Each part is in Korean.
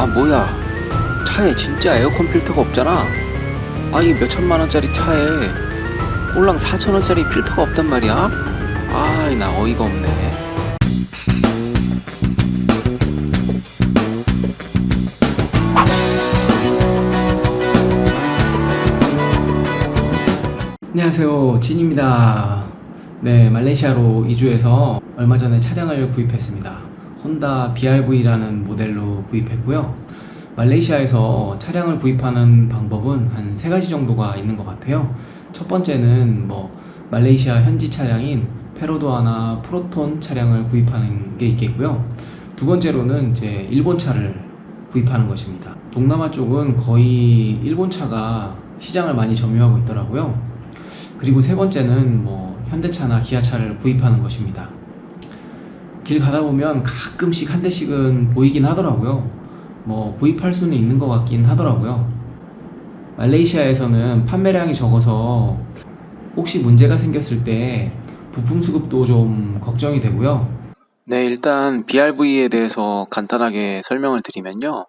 아 뭐야. 차에 진짜 에어컨 필터가 없잖아. 아 이 몇천만 원짜리 차에 꼴랑 4천 원짜리 필터가 없단 말이야? 아이 나 어이가 없네. 안녕하세요. 진입니다. 네 말레이시아로 이주해서 얼마 전에 차량을 구입했습니다 혼다 BRV라는 모델로 구입했고요. 말레이시아에서 차량을 구입하는 방법은 한 세 가지 정도가 있는 것 같아요. 첫 번째는 뭐 말레이시아 현지 차량인 페로도아나 프로톤 차량을 구입하는 게 있겠고요. 두 번째로는 이제 일본 차를 구입하는 것입니다. 동남아 쪽은 거의 일본 차가 시장을 많이 점유하고 있더라고요. 그리고 세 번째는 뭐 현대차나 기아차를 구입하는 것입니다. 길 가다 보면 가끔씩 한 대씩은 보이긴 하더라고요. 뭐 구입할 수는 있는 것 같긴 하더라고요. 말레이시아에서는 판매량이 적어서 혹시 문제가 생겼을 때 부품 수급도 좀 걱정이 되고요. 네 일단 BRV에 대해서 간단하게 설명을 드리면요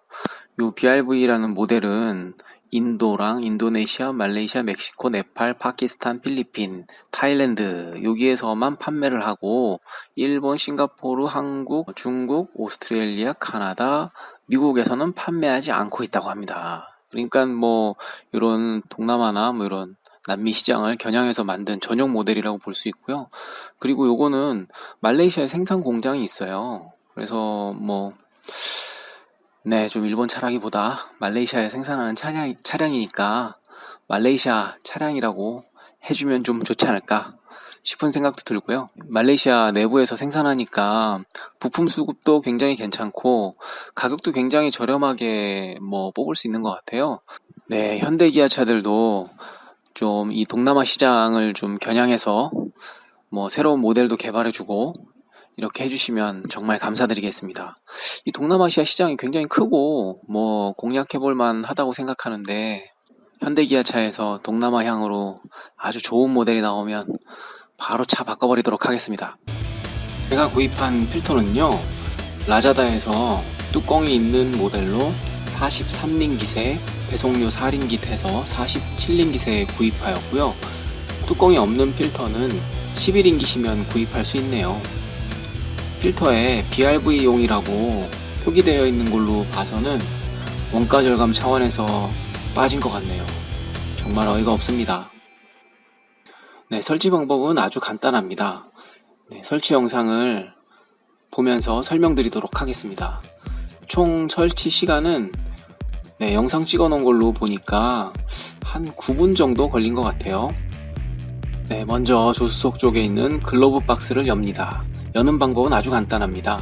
요 BRV라는 모델은 인도랑 인도네시아, 말레이시아, 멕시코, 네팔, 파키스탄, 필리핀, 타일랜드 여기에서만 판매를 하고 일본, 싱가포르, 한국, 중국, 오스트레일리아, 카나다, 미국에서는 판매하지 않고 있다고 합니다. 그러니까 뭐 이런 동남아나 뭐 이런 남미 시장을 겨냥해서 만든 전용 모델이라고 볼 수 있고요. 그리고 요거는 말레이시아에 생산 공장이 있어요. 그래서 뭐 네, 좀 일본 차량이보다 말레이시아에 생산하는 차량, 차량이니까 말레이시아 차량이라고 해주면 좀 좋지 않을까 싶은 생각도 들고요. 말레이시아 내부에서 생산하니까 부품 수급도 굉장히 괜찮고 가격도 굉장히 저렴하게 뭐 뽑을 수 있는 것 같아요. 네, 현대 기아 차들도 좀 이 동남아 시장을 좀 겨냥해서 뭐 새로운 모델도 개발해주고 이렇게 해주시면 정말 감사드리겠습니다. 이 동남아시아 시장이 굉장히 크고 뭐 공략해볼 만 하다고 생각하는데 현대기아차에서 동남아 향으로 아주 좋은 모델이 나오면 바로 차 바꿔버리도록 하겠습니다. 제가 구입한 필터는요 라자다에서 뚜껑이 있는 모델로 43린 기세 배송료 4링깃 해서 47린 기세에 구입하였고요 뚜껑이 없는 필터는 11링깃이면 구입할 수 있네요 필터에 BRV용이라고 표기되어 있는 걸로 봐서는 원가 절감 차원에서 빠진 것 같네요. 정말 어이가 없습니다. 네, 설치 방법은 아주 간단합니다. 네, 설치 영상을 보면서 설명드리도록 하겠습니다. 총 설치 시간은 네, 영상 찍어 놓은 걸로 보니까 한 9분 정도 걸린 것 같아요. 네, 먼저 조수석 쪽에 있는 글로브 박스를 엽니다. 여는 방법은 아주 간단합니다.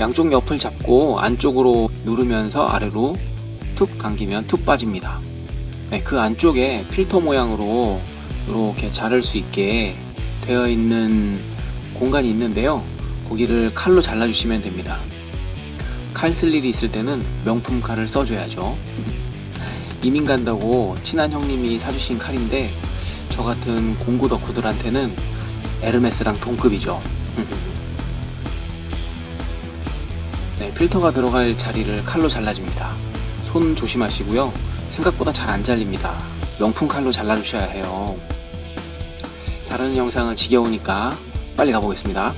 양쪽 옆을 잡고 안쪽으로 누르면서 아래로 툭 당기면 툭 빠집니다. 네, 그 안쪽에 필터 모양으로 이렇게 자를 수 있게 되어 있는 공간이 있는데요. 거기를 칼로 잘라주시면 됩니다. 칼 쓸 일이 있을 때는 명품 칼을 써줘야죠. 이민 간다고 친한 형님이 사주신 칼인데 저 같은 공구 덕후들한테는 에르메스랑 동급이죠. 네, 필터가 들어갈 자리를 칼로 잘라줍니다. 손 조심하시고요. 생각보다 잘 안 잘립니다. 명품 칼로 잘라주셔야 해요. 자르는 영상은 지겨우니까 빨리 가보겠습니다.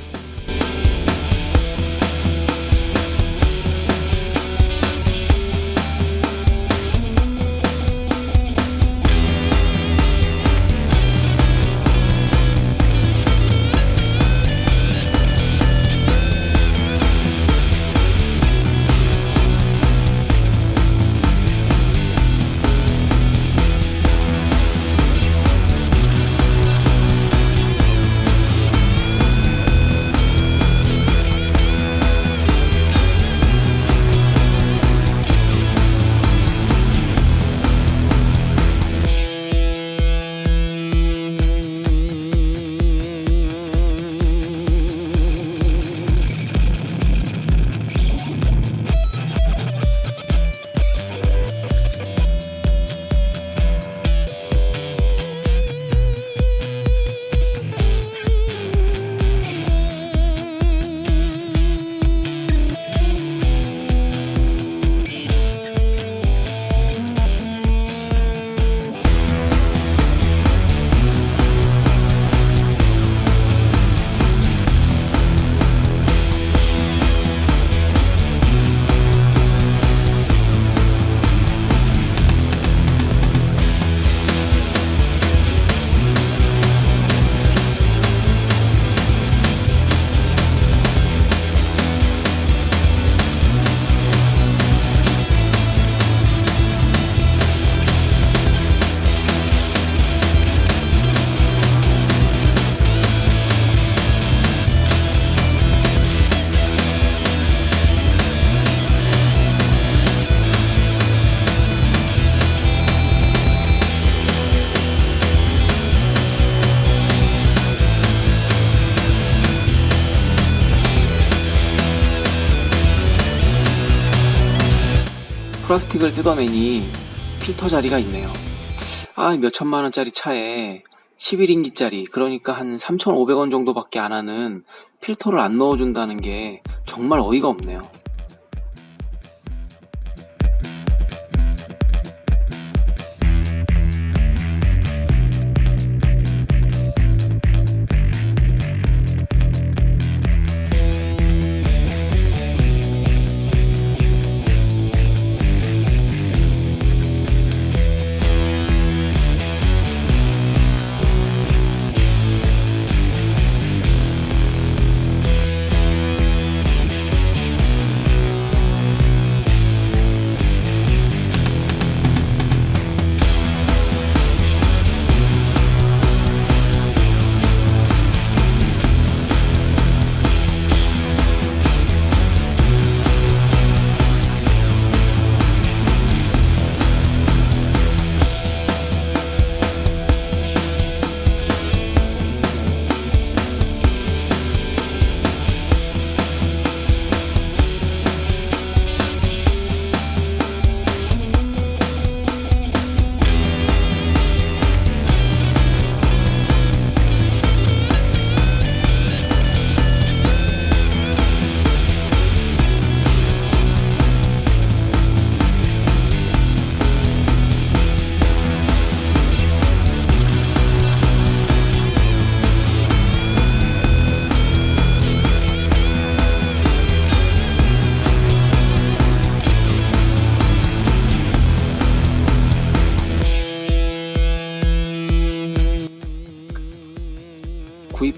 플라스틱을 뜯어내니 필터 자리가 있네요. 아, 몇 천만 원짜리 차에 11인기짜리, 그러니까 한 3,500원 정도밖에 안 하는 필터를 안 넣어준다는 게 정말 어이가 없네요.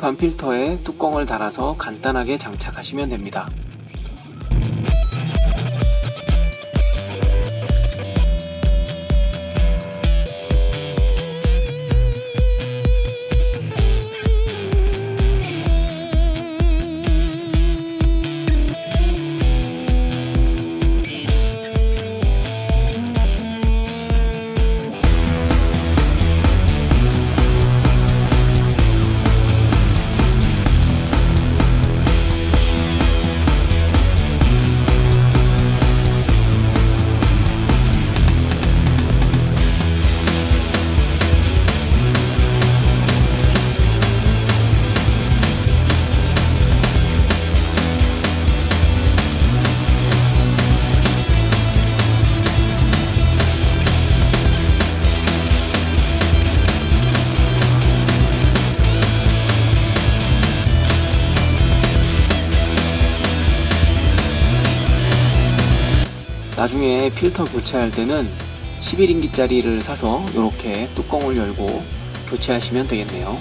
구입한 필터에 뚜껑을 달아서 간단하게 장착하시면 됩니다. 나중에 필터 교체할 때는 11인기짜리를 사서 이렇게 뚜껑을 열고 교체하시면 되겠네요.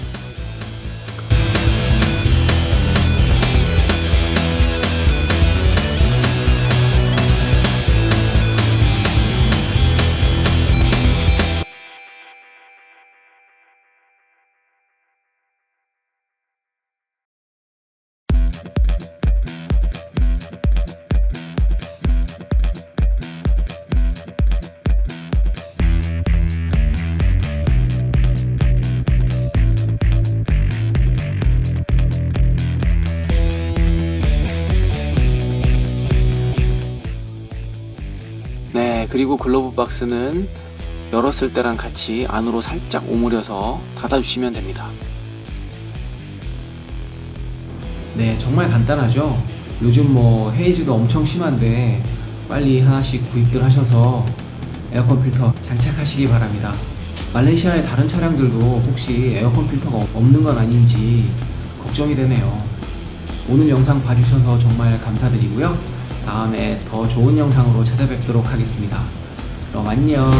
그리고 글러브 박스는 열었을 때랑 같이 안으로 살짝 오므려서 닫아주시면 됩니다. 네, 정말 간단하죠? 요즘 뭐 헤이즈도 엄청 심한데 빨리 하나씩 구입들 하셔서 에어컨 필터 장착하시기 바랍니다. 말레이시아의 다른 차량들도 혹시 에어컨 필터가 없는 건 아닌지 걱정이 되네요. 오늘 영상 봐주셔서 정말 감사드리고요. 다음에 더 좋은 영상으로 찾아뵙도록 하겠습니다. 그럼 안녕.